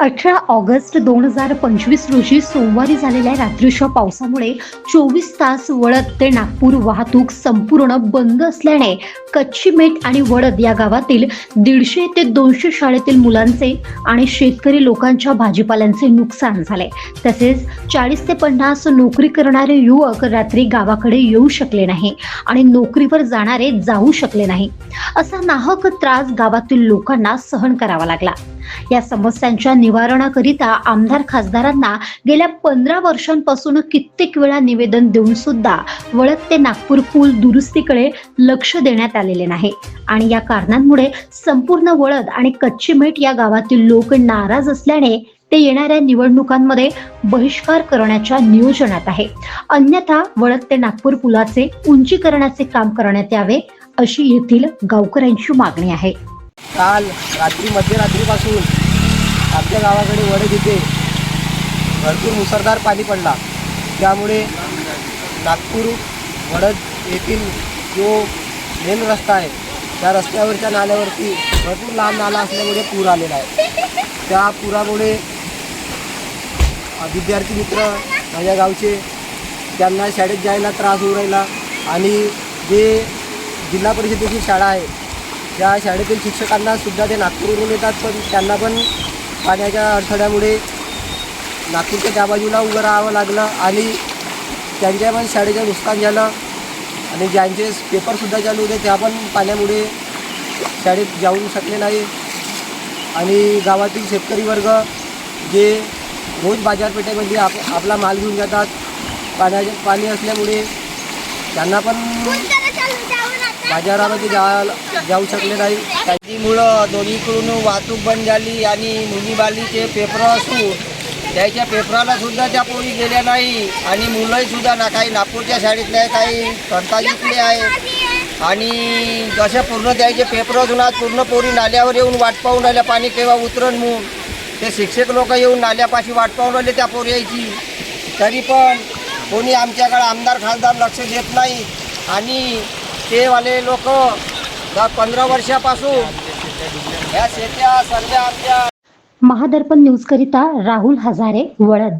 अठरा ऑगस्ट दोन हजार पंचवीस रोजी सोमवारी झालेल्या रात्रीच्या पावसामुळे चोवीस तास वळद ते नागपूर वाहतूक संपूर्ण बंद असल्याने कच्ची मेट आणि वळद या गावातील दीडशे ते दोनशे शाळेतील मुलांचे आणि शेतकरी लोकांच्या भाजीपाल्यांचे नुकसान झाले. तसेच चाळीस ते पन्नास नोकरी करणारे युवक रात्री गावाकडे येऊ शकले नाही आणि नोकरीवर जाणारे जाऊ शकले नाही. असा नाहक त्रास गावातील लोकांना सहन करावा लागला. या समस्यांच्या निवारणाकरिता आमदार खासदारांना गेल्या पंधरा वर्षांपासून कित्येक वेळा निवेदन देऊन सुद्धा वळत ते नागपूर पूल दुरुस्तीकडे लक्ष देण्यात आलेले नाही. आणि या कारणांमुळे संपूर्ण वळद आणि कच्ची मेट या गावातील लोक नाराज असल्याने ते येणाऱ्या निवडणुकांमध्ये बहिष्कार करण्याच्या नियोजनात आहे. अन्यथा वळत ते नागपूर पुलाचे उंचीकरणाचे काम करण्यात यावे अशी येथील गावकऱ्यांची मागणी आहे. काल रात्री मध्यरात्रीपासून आपल्या गावाकडे वडद इथे भरपूर मुसळधार पाणी पडला. त्यामुळे नागपूर वडद येथील जो मेन रस्ता आहे त्या रस्त्यावरच्या नाल्यावरती भरपूर लहान नाला असल्यामुळे पूर आलेला आहे. त्या पुरामुळे विद्यार्थी मित्र माझ्या गावचे त्यांना शाळेत जायला त्रास होऊ राहिला आणि जे जिल्हा परिषदेची शाळा आहे या शाळेतील शिक्षकांना सुद्धा ते नागपूरवरून येतात पण त्यांना पण पाण्याच्या अडथळ्यामुळे नागपूरच्या त्या बाजूला उभं राहावं लागलं आणि त्यांच्या पण शाळेचं नुकसान झालं आणि ज्यांचे पेपरसुद्धा चालू होते त्या पण पाण्यामुळे शाळेत जाऊ शकले नाही. आणि गावातील शेतकरी वर्ग जे रोज बाजारपेठेमध्ये आप आपला माल घेऊन जातात पाण्याचे पाणी असल्यामुळे त्यांना पण बाजारामध्ये जा जाऊ शकले नाही. त्याच्यामुळं दोन्हीकडून वाहतूक बंद झाली आणि मुलीबालीचे पेपर असून त्याच्या पेपराला सुद्धा त्या पोरी गेल्या नाही आणि मुलंही सुद्धा ना काही नागपूरच्या शाळेतले आहे काही संताजीतले आहे. आणि जसे पूर्ण त्याचे पेपर असून पूर्ण पोरी नाल्यावर येऊन वाट पाहून राहिल्या पाणी केव्हा उतरण म्हणून. ते शिक्षक लोक येऊन नाल्यापाशी वाट पाहून राहिले त्या पोरी यायची. तरी पण कोणी आमच्याकडे आमदार खासदार लक्ष देत नाही. आणि ते वाले लोक पंधरा वर्षापासून या शेत्या सध्या आमच्या महादर्पण न्यूज करिता राहुल हजारे वळद.